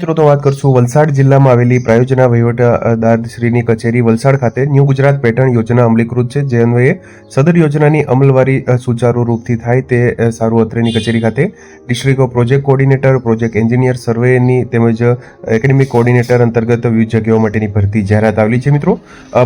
મિત્રો, તો વાત કરશું વલસાડ જિલ્લામાં આવેલી પ્રાયોજના વહીવટદારશ્રીની કચેરી વલસાડ ખાતે ન્યૂ ગુજરાત પેટર્ન યોજના અમલીકૃત છે, જે અન્વયે સદર યોજનાની અમલવારી સુચારુ રૂપથી થાય તે સારું અત્રેની કચેરી ખાતે district project coordinator, project engineer સર્વેની તેમજ એકેડેમિક કોર્ડિનેટર અંતર્ગત વિવિધ જગ્યાઓ માટેની ભરતી જાહેરાત આવેલી છે, મિત્રો.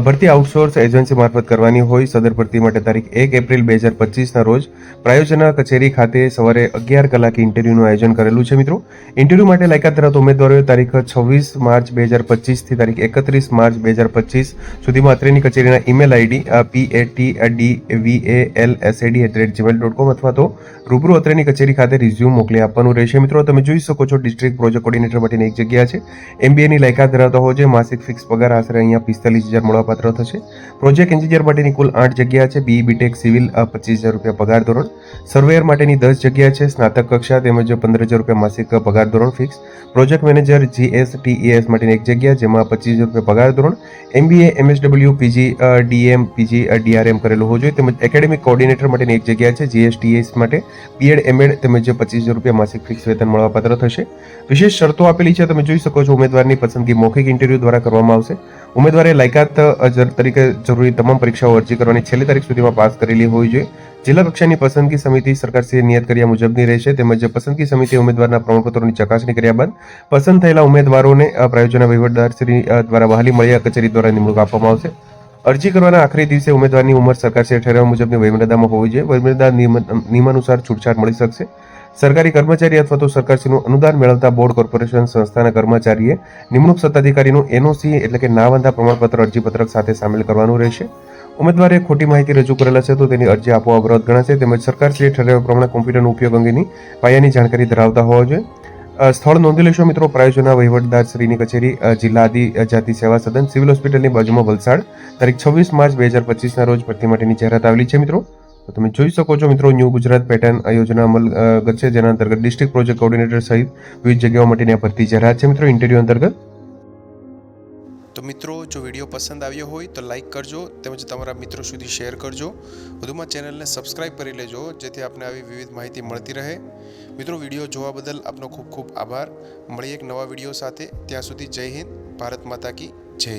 ભરતી આઉટસોર્સ એજન્સી મારફત કરવાની હોય સદર ભરતી માટે તારીખ એક એપ્રિલ બે હજાર પચીસના રોજ પ્રાયોજના કચેરી ખાતે સવારે અગિયાર કલાકે ઇન્ટરવ્યૂનું આયોજન કરેલું છે, મિત્રો. ઇન્ટરવ્યૂ માટે લાયકાત ધરાવતા ઉમેદવારોએ તારીખ છવ્વીસ માર્ચ બે હજાર પચીસથી તારીખ એકત્રીસ માર્ચ બે હજાર પચીસ સુધીમાં અત્રેની કચેરીના email ID P, A, T D, V, A, L, S, A, D at rate Gmail dot com અથવા તો રૂબરૂ અત્રેની કચેરી ખાતે રિઝ્યુમ મોકલી આપવાનું રહેશે. મિત્રો, તમે જોઈ શકો છો ડિસ્ટ્રિક્ટ પ્રોજેક્ટ કોર્ડિનેટર માટેની એક જગ્યા છે. એમબીએની લાયકાત ધરાવતા હોય છે. માસિક ફિક્સ પગાર આશરે અહીંયા પિસ્તાલીસ હજાર મળવાપાત્ર થશે. પ્રોજેક્ટ એન્જિનિયર માટેની કુલ આઠ જગ્યા છે. બી બીટેક સિવિલ પચીસ હજાર રૂપિયા પગાર ધોરણ. સર્વેયર માટેની દસ જગ્યા છે. સ્નાતક કક્ષા તેમજ પંદર હજાર રૂપિયા માસિક પગાર ધોરણ ફિક્સ પ્રોજેક્ટ મેનેજર જીએસટીઈએસ માટેની એક જગ્યા જેમાં પચીસ રૂપિયા પગાર ધોરણ MBA MSW PG DM PG DRM કરેલું હોવું જોઈએ. તેમજ એકેડેમિક કોર્ડિનેટર માટેની એક જગ્યા છે જીએસટીએસ માટે. બીએડ એમએડ તેમજ પચીસ રૂપિયા માસિક ફિક્સ વેતન મળવાપાત્ર થશે. વિશેષ શરતો આપેલી છે, તમે જોઈ શકો છો ઉમેદવારની પસંદગી મૌખિક ઇન્ટરવ્યૂ દ્વારા કરવામાં આવશે. ઉમેદવારે લાયકાત તરીકે જરૂરી તમામ પરીક્ષાઓ અરજી કરવાની છેલ્લી તારીખ સુધીમાં પાસ કરેલી હોવી જોઈએ. જિલ્લા કક્ષાની પસંદગી સમિતિ સરકારશ્રીએ નિયત કર્યા મુજબની રહેશે. તેમજ પસંદગી સમિતિ ઉમેદવારના પ્રમાણપત્રોની ચકાસણી કર્યા બાદ પસંદ થયેલા ઉમેદવારોને પ્રાયોજના વહીવટદારશ્રી દ્વારા વહાલી મળ્યા કચેરી દ્વારા નિમણૂક આપવામાં આવશે. અરજી કરવાના આખરી દિવસે ઉમેદવારની ઉંમર સરકારશ્રીએ ઠેરવ્યા મુજબની વયમર્યાદામાં હોવી જોઈએ. વયમર્યાદા નિયમ, નિયમાનુસાર છૂટછાટ મળી શકશે. સરકારી કર્મચારી અથવા તો સરકારશ્રીનું અનુદાન મેળવતા બોર્ડ કોર્પોરેશન સંસ્થાના કર્મચારીએ નિમણૂક સત્તાધિકારીનું એનઓસી એટલે કે નાવંધા પ્રમાણપત્ર અરજીપત્રક સાથે સામેલ કરવાનું રહેશે. ઉમેદવારે ખોટી માહિતી રજૂ કરેલા છે તો તેની અરજી આપોઆપ રદ ગણાશે. તેમજ સરકારશ્રીએ ઠરાવ્યા પ્રમાણે કોમ્પ્યુટરનો ઉપયોગ અંગેની પાયાની જાણકારી ધરાવતા હોવા જોઈએ. સ્થળ નોંધી લેશો મિત્રો. પ્રાયોજના વહીવટદાર શ્રીની કચેરી જિલ્લા જિલ્લા આદિજાતિ સેવા સદન, સિવિલ હોસ્પિટલની બાજુમાં વલસાડ. તારીખ છવ્વીસ માર્ચ બે હજાર પચીસના રોજ ભરતી માટેની જાહેરાત આવેલી છે મિત્રો. તો તમે જોઈ શકો છો મિત્રો ન્યૂ ગુજરાત પેટર્ન આ યોજના અમલ છે, જેના અંતર્ગત ડિસ્ટ્રિક્ટ પ્રોજેક્ટ કોઓર્ડિનેટર સહિત વિવિધ જગ્યાઓ માટેની આ ભરતી જાહેરાત છે. મિત્રો ઇન્ટરવ્યુ અંતર્ગત. તો મિત્રો, જો વીડિયો પસંદ આવ્યો હોય તો લાઈક કરજો, તેમજ તમારા મિત્રો સુધી શેર કરજો. વધુમાં ચેનલને સબસ્ક્રાઇબ કરી લેજો, જેથી આપને આવી વિવિધ માહિતી મળતી રહે. મિત્રો, વીડિયો જોવા બદલ આપનો ખૂબ ખૂબ આભાર. મળીએ એક નવા વીડિયો સાથે. ત્યાં સુધી જય હિન્દ, ભારત માતા કી જય.